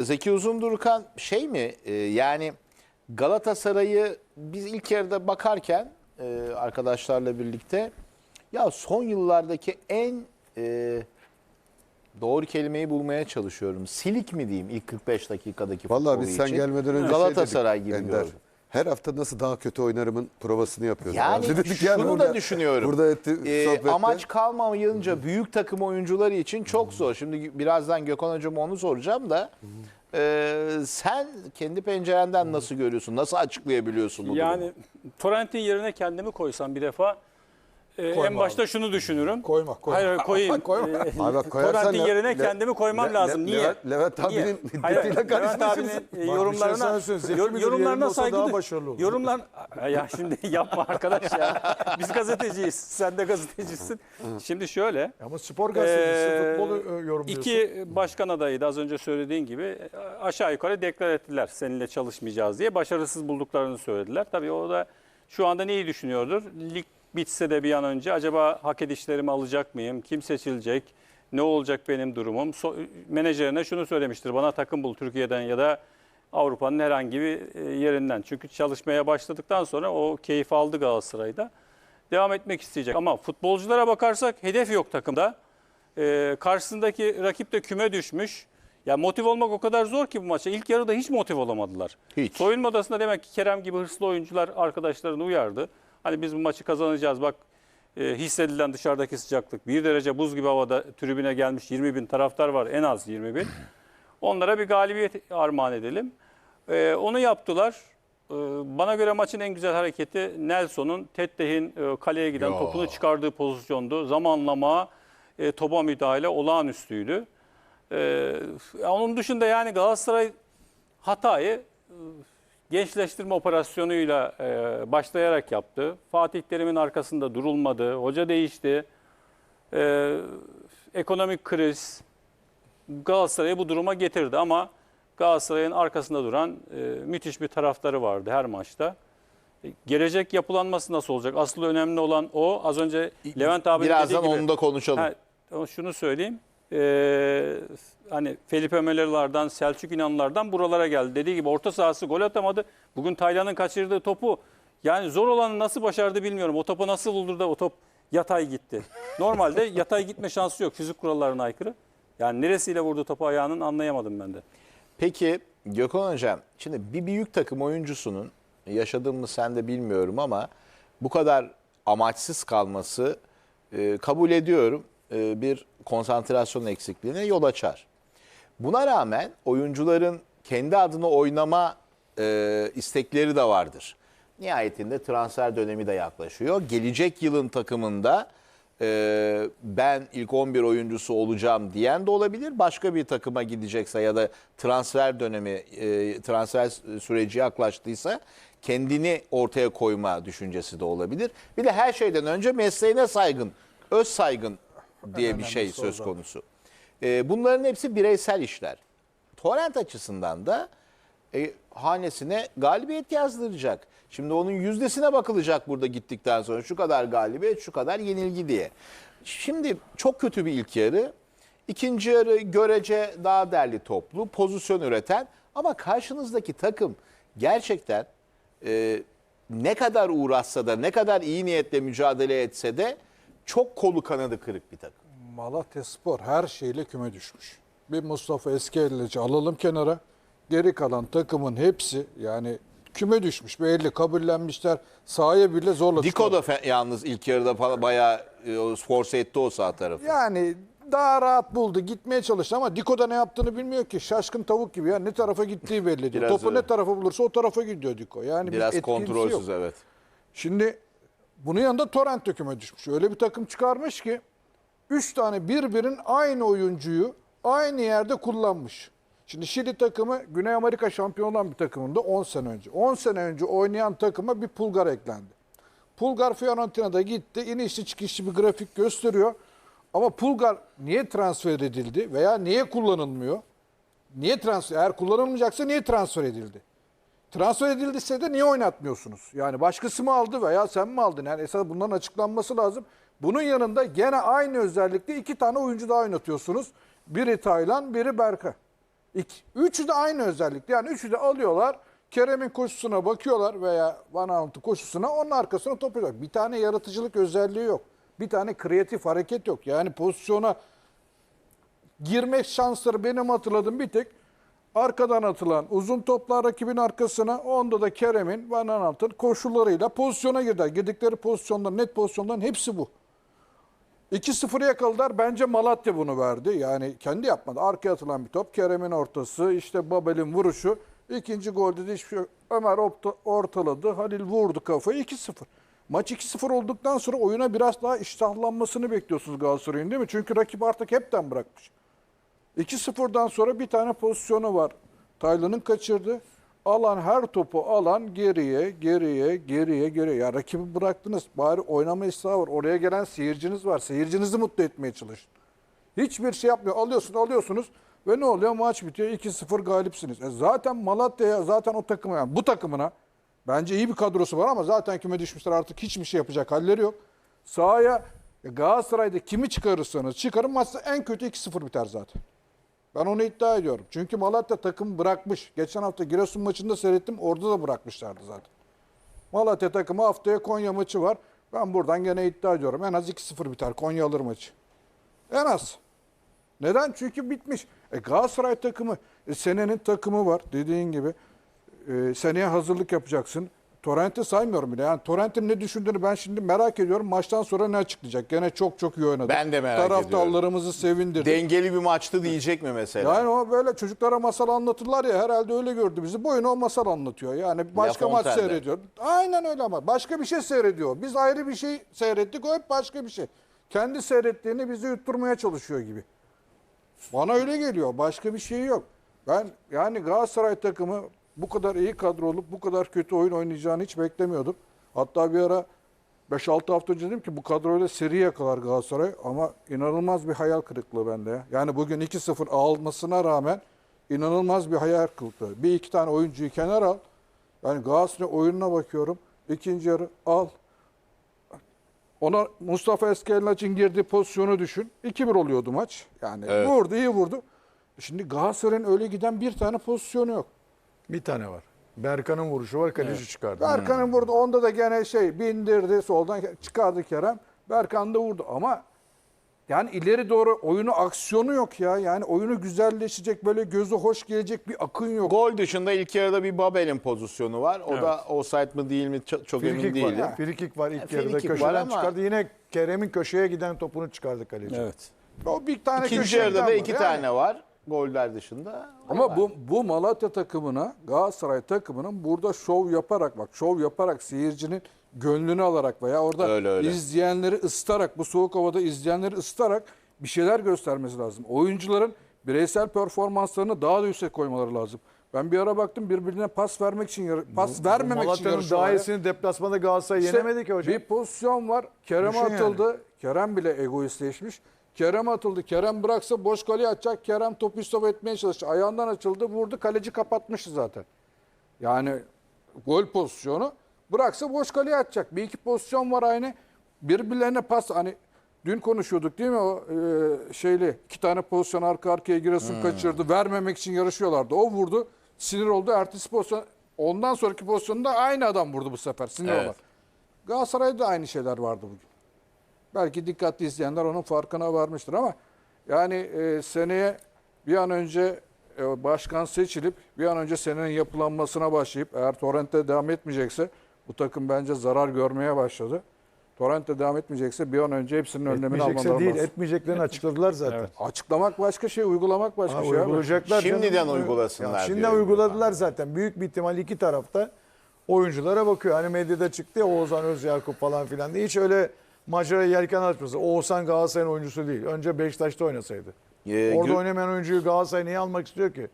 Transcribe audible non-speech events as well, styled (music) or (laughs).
Zeki Uzundurkan şey mi e, yani Galatasaray'ı biz ilk yarıda bakarken e, arkadaşlarla birlikte ya son yıllardaki en e, doğru kelimeyi bulmaya çalışıyorum. Silik mi diyeyim ilk 45 dakikadaki Vallahi biz sen için. gelmeden önce Galatasaray şey dedik, gibi Ender. gördüm. Her hafta nasıl daha kötü oynarımın provasını yapıyoruz. Yani dedik şunu da burada- düşünüyorum. Burada etti, Ee, sohbette. amaç kalmayınca büyük takım oyuncuları için çok zor. Şimdi birazdan Gökhan Hocam onu soracağım da e, sen kendi pencerenden nasıl görüyorsun? Nasıl açıklayabiliyorsun bu Yani durumu? Torrent'in yerine kendimi koysam bir defa e, Koyma en başta şunu düşünürüm. Koyma, koyma. Hayır hayır, koyayım. (laughs) Koyma. E, Abi bak koyarsan Le- yerine Le- kendimi koymam Le- lazım. Le- Niye? Levent- Levent Niye? abinin Hayır, Levent abinin e, bir şey yorumlarına sana söyleyeyim, Zeki yor- Müdür yorumlarına yerinde olsa saygı daha duy- başarılı olur. Yorumlar ya şimdi (laughs) yapma arkadaş ya. Biz gazeteciyiz. Sen de gazetecisin. Şimdi şöyle. Ama spor gazetecisi Ee, futbolu e, yorumluyorsun. İki başkan adayı da az önce söylediğin gibi e, aşağı yukarı deklar ettiler seninle çalışmayacağız diye. Başarısız bulduklarını söylediler. Tabii o da şu anda neyi düşünüyordur? Lig bitse de bir an önce acaba hak edişlerimi alacak mıyım? Kim seçilecek? Ne olacak benim durumum? So menajerine şunu söylemiştir. Bana takım bul Türkiye'den ya da Avrupa'nın herhangi bir e, yerinden. Çünkü çalışmaya başladıktan sonra o keyif aldı Galatasaray'da. Devam etmek isteyecek. Ama futbolculara bakarsak hedef yok takımda. Ee, karşısındaki rakip de küme düşmüş. Ya motive olmak o kadar zor ki bu maça. İlk yarıda hiç motive olamadılar. Hiç. Soyunma odasında demek ki Kerem gibi hırslı oyuncular arkadaşlarını uyardı. Hani biz bu maçı kazanacağız bak e, hissedilen dışarıdaki sıcaklık. Bir derece buz gibi havada tribüne gelmiş 20 bin taraftar var en az 20 bin. (laughs) Onlara bir galibiyet armağan edelim. Ee, onu yaptılar. Ee, bana göre maçın en güzel hareketi Nelson'un Tetteh'in e, kaleye giden Ya. topunu çıkardığı pozisyondu. Zamanlama, e, topa müdahale olağanüstüydü. Ee, onun dışında yani Galatasaray hatayı e, gençleştirme operasyonuyla e, başlayarak yaptı. Fatih Terim'in arkasında durulmadı. Hoca değişti. Ee, ekonomik kriz Galatasaray'ı bu duruma getirdi ama Galatasaray'ın arkasında duran e, müthiş bir taraftarı vardı her maçta. E, Gelecek yapılanması nasıl olacak? Asıl önemli olan o. Az önce Levent abi Birazdan dediği gibi. onu da konuşalım. Ha, şunu söyleyeyim. Ee, hani Felipe Melera'lardan, Selçuk İnanlardan buralara geldi. Dediği gibi orta sahası gol atamadı. Bugün Taylan'ın kaçırdığı topu yani zor olanı nasıl başardı bilmiyorum. O topu nasıl buldu da o top yatay gitti. Normalde (laughs) yatay gitme şansı yok fizik kurallarına aykırı. Yani neresiyle vurdu topu ayağının anlayamadım ben de. Peki Gökhan Hocam, şimdi bir büyük takım oyuncusunun yaşadığım mı sen de bilmiyorum ama bu kadar amaçsız kalması e, kabul ediyorum e, bir konsantrasyon eksikliğine yol açar. Buna rağmen oyuncuların kendi adına oynama e, istekleri de vardır. Nihayetinde transfer dönemi de yaklaşıyor. Gelecek yılın takımında e, ben ilk 11 oyuncusu olacağım diyen de olabilir. Başka bir takıma gidecekse ya da transfer dönemi, e, transfer süreci yaklaştıysa kendini ortaya koyma düşüncesi de olabilir. Bir de her şeyden önce mesleğine saygın, öz saygın diye bir şey söz konusu. E, bunların hepsi bireysel işler. Torrent açısından da e, hanesine galibiyet yazdıracak. Şimdi onun yüzdesine bakılacak burada gittikten sonra. Şu kadar galibiyet, şu kadar yenilgi diye. Şimdi çok kötü bir ilk yarı. İkinci yarı görece daha derli toplu, pozisyon üreten ama karşınızdaki takım gerçekten e, ne kadar uğraşsa da, ne kadar iyi niyetle mücadele etse de çok kolu kanadı kırık bir takım. Malatya Spor her şeyle küme düşmüş. Bir Mustafa Eskiyelici alalım kenara. Geri kalan takımın hepsi yani küme düşmüş. Belli kabullenmişler. Sahaya bile zorla Diko da fe- yalnız ilk yarıda falan bayağı e, force etti o sağ tarafı. Yani daha rahat buldu. Gitmeye çalıştı ama Diko'da ne yaptığını bilmiyor ki. Şaşkın tavuk gibi ya. Ne tarafa gittiği belli değil. Biraz Topu öyle. ne tarafa bulursa o tarafa gidiyor Diko. Yani bir Biraz yok. kontrolsüz evet. Şimdi bunun yanında Torrent döküme düşmüş. Öyle bir takım çıkarmış ki 3 tane birbirin aynı oyuncuyu aynı yerde kullanmış. Şimdi Şili takımı Güney Amerika şampiyonu olan bir takımında 10 sene önce. 10 sene önce oynayan takıma bir Pulgar eklendi. Pulgar Fiorentina'da gitti. İnişli çıkışlı bir grafik gösteriyor. Ama Pulgar niye transfer edildi veya niye kullanılmıyor? Niye transfer? Eğer kullanılmayacaksa niye transfer edildi? Transfer edildiyse de niye oynatmıyorsunuz? Yani başkası mı aldı veya sen mi aldın? Yani esas bunların açıklanması lazım. Bunun yanında gene aynı özellikle iki tane oyuncu daha oynatıyorsunuz. Biri Taylan, biri Berka. İki, üçü de aynı özellikte. Yani üçü de alıyorlar. Kerem'in koşusuna bakıyorlar veya Van Aanholt'un koşusuna onun arkasına top. Bir tane yaratıcılık özelliği yok. Bir tane kreatif hareket yok. Yani pozisyona girmek şansları benim hatırladığım bir tek arkadan atılan uzun toplar rakibin arkasına onda da Kerem'in Van Aanholt'un koşullarıyla pozisyona girdiler. Girdikleri pozisyonların net pozisyonların hepsi bu. 2-0'ı yakaladılar. Bence Malatya bunu verdi. Yani kendi yapmadı. Arkaya atılan bir top. Kerem'in ortası. işte Babel'in vuruşu. İkinci golde de hiçbir şey. Ömer orta- ortaladı. Halil vurdu kafayı. 2-0. Maç 2-0 olduktan sonra oyuna biraz daha iştahlanmasını bekliyorsunuz Galatasaray'ın değil mi? Çünkü rakip artık hepten bırakmış. 2-0'dan sonra bir tane pozisyonu var. Taylan'ın kaçırdı. Alan her topu alan geriye, geriye, geriye, geriye. Ya rakibi bıraktınız. Bari oynama ısrarı var. Oraya gelen seyirciniz var. Seyircinizi mutlu etmeye çalışın. Hiçbir şey yapmıyor. Alıyorsun, alıyorsunuz ve ne oluyor? Maç bitiyor. 2-0 galipsiniz. E zaten Malatya'ya, zaten o takıma yani bu takımına bence iyi bir kadrosu var ama zaten küme düşmüşler artık hiçbir şey yapacak halleri yok. Sahaya ya Galatasaray'da kimi çıkarırsanız çıkarın maçta en kötü 2-0 biter zaten. Ben onu iddia ediyorum. Çünkü Malatya takım bırakmış. Geçen hafta Giresun maçında seyrettim. Orada da bırakmışlardı zaten. Malatya takımı haftaya Konya maçı var. Ben buradan gene iddia ediyorum. En az 2-0 biter. Konya alır maçı. En az. Neden? Çünkü bitmiş. E Galatasaray takımı, e senenin takımı var dediğin gibi. E, seneye hazırlık yapacaksın. Torrent'i saymıyorum bile. Yani Torrent'in ne düşündüğünü ben şimdi merak ediyorum. Maçtan sonra ne açıklayacak? Gene çok çok iyi oynadı. Ben de merak ediyorum. Taraftarlarımızı sevindirdi. Dengeli bir maçtı diyecek mi mesela? Yani o böyle çocuklara masal anlatırlar ya herhalde öyle gördü bizi. Boyuna o masal anlatıyor. Yani başka maç Fontaine'de. seyrediyor. Aynen öyle ama başka bir şey seyrediyor. Biz ayrı bir şey seyrettik o hep başka bir şey. Kendi seyrettiğini bizi yutturmaya çalışıyor gibi. Bana öyle geliyor. Başka bir şey yok. Ben yani Galatasaray takımı bu kadar iyi kadro olup bu kadar kötü oyun oynayacağını hiç beklemiyordum. Hatta bir ara 5-6 hafta önce dedim ki bu kadroyla seri yakalar Galatasaray ama inanılmaz bir hayal kırıklığı bende. ya. Yani bugün 2-0 almasına rağmen inanılmaz bir hayal kırıklığı. Bir iki tane oyuncuyu kenar al. Yani Galatasaray oyununa bakıyorum. İkinci yarı al. Ona Mustafa Eskellaç'ın girdiği pozisyonu düşün. 2-1 oluyordu maç. Yani Evet. vurdu, iyi vurdu. Şimdi Galatasaray'ın öyle giden bir tane pozisyonu yok. Bir tane var. Berkan'ın vuruşu var, kaleci çıkardı. Berkan'ın burada onda da gene şey bindirdi soldan çıkardı Kerem. Berkan da vurdu ama yani ileri doğru oyunu aksiyonu yok ya. Yani oyunu güzelleşecek böyle gözü hoş gelecek bir akın yok. Gol dışında ilk yarıda bir Babel'in pozisyonu var. O da offside mı değil mi çok, çok emin Frikik var. değilim. Frikik var ilk yarıda var köşeden ama- çıkardı. Yine Kerem'in köşeye giden topunu çıkardı kaleci. Evet. O bir tane İkinci yarıda da var. iki Yani- tane var goller dışında. Ama bu bu Malatya takımına, Galatasaray takımının burada şov yaparak bak şov yaparak seyircinin gönlünü alarak veya orada Öyle, öyle. izleyenleri ıstarak bu soğuk havada izleyenleri ıstarak bir şeyler göstermesi lazım. Oyuncuların bireysel performanslarını daha da yüksek koymaları lazım. Ben bir ara baktım birbirine pas vermek için yar- pas vermemek için Malatya'nın yarışıyorlar. daha ya. iyisini deplasmanda Galatasaray İşte yenemedi ki hocam. Bir pozisyon var. Kerem Düşün yani. atıldı. Kerem bile egoistleşmiş. Kerem atıldı. Kerem bıraksa boş kaleye atacak. Kerem topu istop etmeye çalıştı. Ayağından açıldı. Vurdu. Kaleci kapatmıştı zaten. Yani gol pozisyonu. Bıraksa boş kaleye atacak. Bir iki pozisyon var aynı. Birbirlerine pas hani dün konuşuyorduk değil mi o e, şeyli iki tane pozisyon arka arkaya Giresun kaçırdı. Vermemek için yarışıyorlardı. O vurdu. Sinir oldu. Ertesi pozisyon ondan sonraki pozisyonda aynı adam vurdu bu sefer. Sinir Evet. olan. Galatasaray'da da aynı şeyler vardı bugün. Belki dikkatli izleyenler onun farkına varmıştır ama yani e, seneye bir an önce e, başkan seçilip bir an önce senenin yapılanmasına başlayıp eğer Torrent'te devam etmeyecekse bu takım bence zarar görmeye başladı. Torrent'te devam etmeyecekse bir an önce hepsinin önlemini almaları değil, lazım. etmeyeceklerini açıkladılar zaten. Açıklamak başka şey, uygulamak başka Ha, şey. uygulayacaklar. canım. Şimdiden uygulasınlar Ya şimdiden uyguladılar zaten. Büyük bir ihtimal iki tarafta oyunculara bakıyor. Hani medyada çıktı ya Oğuzhan Özyakup falan filan diye. Hiç öyle maceraya yelken açması. Oğuzhan Galatasaray'ın oyuncusu değil. Önce Beşiktaş'ta oynasaydı. Ee, Orada oynamayan oyuncuyu Galatasaray niye almak istiyor ki?